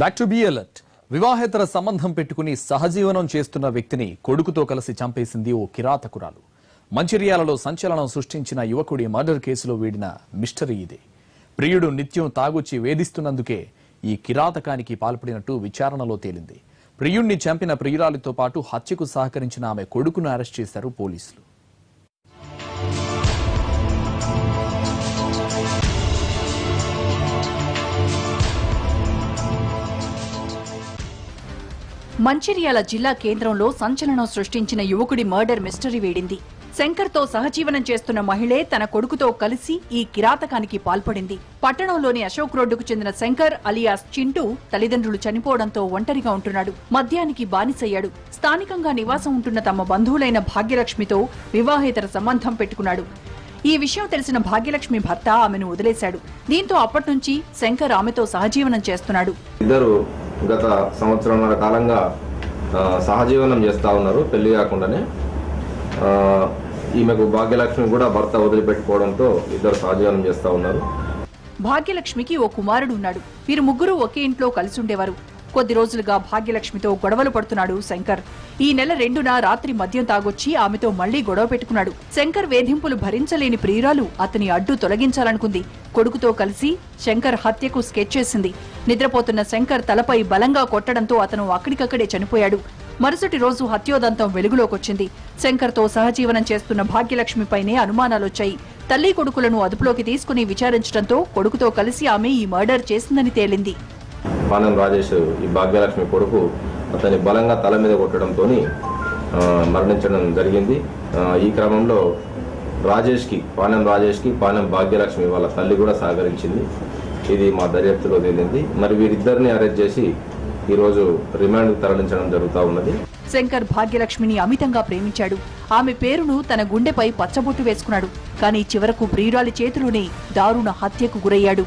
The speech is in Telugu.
బ్యాక్ టు బి అలర్ట్ వివాహేతర సంబంధం పెట్టుకుని సహజీవనం చేస్తున్న వ్యక్తిని కొడుకుతో కలిసి చంపేసింది ఓ కిరాతకురాలు. మంచిర్యాలలో సంచలనం సృష్టించిన యువకుడి మర్డర్ కేసులో వీడిన మిస్టరీ ఇదే. ప్రియుడు నిత్యం తాగొచ్చి వేధిస్తున్నందుకే ఈ కిరాతకానికి పాల్పడినట్టు విచారణలో తేలింది. ప్రియుణ్ణి చంపిన ప్రియురాలితో పాటు హత్యకు సహకరించిన ఆమె కొడుకును అరెస్ట్ చేశారు పోలీసులు. మంచిర్యాల జిల్లా కేంద్రంలో సంచలనం సృష్టించిన యువకుడి మర్డర్ మిస్టరీ వేడింది. శంకర్తో సహజీవనం చేస్తున్న మహిళే తన కొడుకుతో కలిసి ఈ కిరాతకానికి పాల్పడింది. పట్టణంలోని అశోక్ రోడ్డుకు చెందిన శంకర్ అలియాస్ చింటూ తల్లిదండ్రులు చనిపోవడంతో ఒంటరిగా ఉంటున్నాడు. మద్యానికి బానిసయ్యాడు. స్థానికంగా నివాసం ఉంటున్న తమ బంధువులైన భాగ్యలక్ష్మితో వివాహేతర సంబంధం పెట్టుకున్నాడు. ఈ విషయం తెలిసిన భాగ్యలక్ష్మి భర్త ఆమెను వదిలేశాడు. దీంతో అప్పట్నుంచి శంకర్ ఆమెతో సహజీవనం చేస్తున్నాడు. ఇద్దరు గత సంవత్సరంన్నర కాలంగా సహజీవనం చేస్తూ ఉన్నారు పెళ్ళి కాకుండానే. ఈమెకు భాగ్యలక్ష్మి కూడా భర్త వదిలిపెట్టుకోవడంతో ఇద్దరు సహజీవనం చేస్తూ ఉన్నారు. భాగ్యలక్ష్మికి ఓ కుమారుడు ఉన్నాడు వీరు ముగ్గురు ఒకే ఇంట్లో కలిసి ఉండేవారు. కొద్ది రోజులుగా భాగ్యలక్ష్మితో గొడవలు పడుతున్నాడు శంకర్. ఈ నెల రెండున రాత్రి మద్యం తాగొచ్చి ఆమెతో మళ్ళీ గొడవ పెట్టుకున్నాడు. శంకర్ వేధింపులు భరించలేని ప్రియురాలు అతని అడ్డు తొలగించాలనుకుంది. కొడుకుతో కలిసి శంకర్ హత్యకు స్కెచ్ చేసింది. నిద్రపోతున్న శంకర్ తలపై బలంగా కొట్టడంతో అతను అక్కడికక్కడే చనిపోయాడు. మరుసటి రోజు హత్యోదంతం వెలుగులోకొచ్చింది. శంకర్తో సహజీవనం చేస్తున్న భాగ్యలక్ష్మిపైనే అనుమానాలొచ్చాయి. తల్లి కొడుకులను అదుపులోకి తీసుకుని విచారించడంతో కొడుకుతో కలిసి ఆమె ఈ మర్డర్ చేసిందని తేలింది. పానం రాజేష్ ఈ భాగ్యలక్ష్మి కొడుకు అతని బలంగా తల మీద కొట్టడంతో మరణించడం జరిగింది. ఈ క్రమంలో రాజేష్కి పానం రాజేష్కి పానం భాగ్యలక్ష్మి వాళ్ళ తల్లి కూడా సహకరించింది. ఇది మా దర్యాప్తులో తేలింది. మరి వీరిద్దరిని అరెస్ట్ చేసి ఈరోజు రిమాండ్కు తరలించడం జరుగుతూ ఉన్నది. శంకర్ భాగ్యలక్ష్మిని అమితంగా ప్రేమించాడు. ఆమె పేరును తన గుండెపై పచ్చబొట్టు వేసుకున్నాడు. కానీ చివరకు ప్రియురాలి చేతిలోనే దారుణ హత్యకు గురయ్యాడు.